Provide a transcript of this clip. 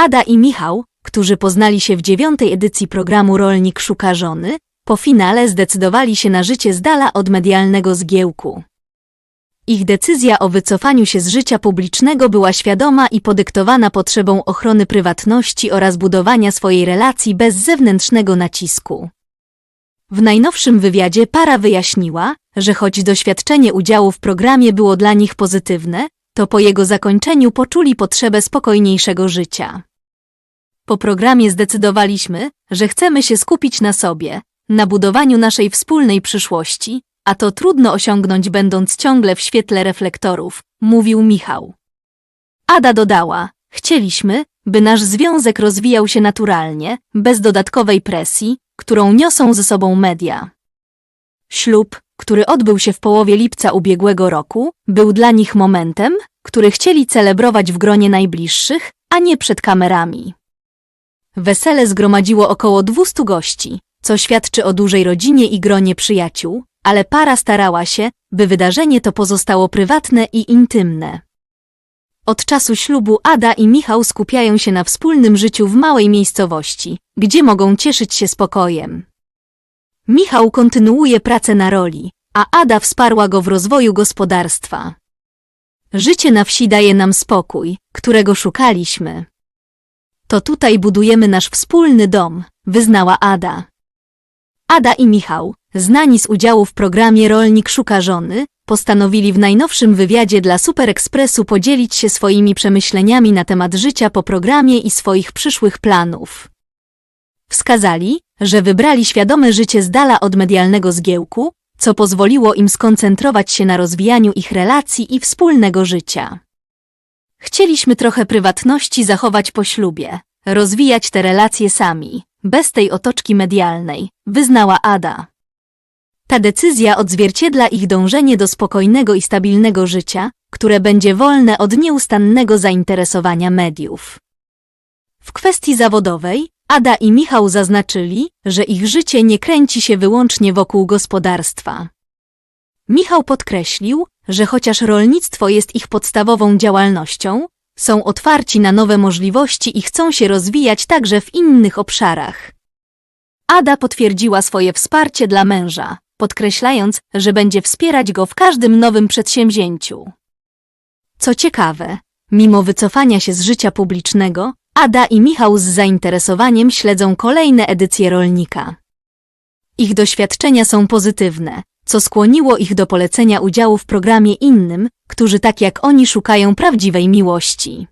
Ada i Michał, którzy poznali się w dziewiątej edycji programu Rolnik Szuka Żony, po finale zdecydowali się na życie z dala od medialnego zgiełku. Ich decyzja o wycofaniu się z życia publicznego była świadoma i podyktowana potrzebą ochrony prywatności oraz budowania swojej relacji bez zewnętrznego nacisku. W najnowszym wywiadzie para wyjaśniła, że choć doświadczenie udziału w programie było dla nich pozytywne, to po jego zakończeniu poczuli potrzebę spokojniejszego życia. Po programie zdecydowaliśmy, że chcemy się skupić na sobie, na budowaniu naszej wspólnej przyszłości, a to trudno osiągnąć będąc ciągle w świetle reflektorów, mówił Michał. Ada dodała, chcieliśmy, by nasz związek rozwijał się naturalnie, bez dodatkowej presji, którą niosą ze sobą media. Ślub, który odbył się w połowie lipca ubiegłego roku, był dla nich momentem, który chcieli celebrować w gronie najbliższych, a nie przed kamerami. Wesele zgromadziło około 200 gości, co świadczy o dużej rodzinie i gronie przyjaciół, ale para starała się, by wydarzenie to pozostało prywatne i intymne. Od czasu ślubu Ada i Michał skupiają się na wspólnym życiu w małej miejscowości, gdzie mogą cieszyć się spokojem. Michał kontynuuje pracę na roli, a Ada wsparła go w rozwoju gospodarstwa. Życie na wsi daje nam spokój, którego szukaliśmy. To tutaj budujemy nasz wspólny dom, wyznała Ada. Ada i Michał, znani z udziału w programie Rolnik Szuka Żony, postanowili w najnowszym wywiadzie dla Super Expressu podzielić się swoimi przemyśleniami na temat życia po programie i swoich przyszłych planów. Wskazali, że wybrali świadome życie z dala od medialnego zgiełku, co pozwoliło im skoncentrować się na rozwijaniu ich relacji i wspólnego życia. Chcieliśmy trochę prywatności zachować po ślubie, rozwijać te relacje sami, bez tej otoczki medialnej, wyznała Ada. Ta decyzja odzwierciedla ich dążenie do spokojnego i stabilnego życia, które będzie wolne od nieustannego zainteresowania mediów. W kwestii zawodowej Ada i Michał zaznaczyli, że ich życie nie kręci się wyłącznie wokół gospodarstwa. Michał podkreślił, że chociaż rolnictwo jest ich podstawową działalnością, są otwarci na nowe możliwości i chcą się rozwijać także w innych obszarach. Ada potwierdziła swoje wsparcie dla męża, podkreślając, że będzie wspierać go w każdym nowym przedsięwzięciu. Co ciekawe, mimo wycofania się z życia publicznego, Ada i Michał z zainteresowaniem śledzą kolejne edycje rolnika. Ich doświadczenia są pozytywne, co skłoniło ich do polecenia udziału w programie innym, którzy tak jak oni szukają prawdziwej miłości.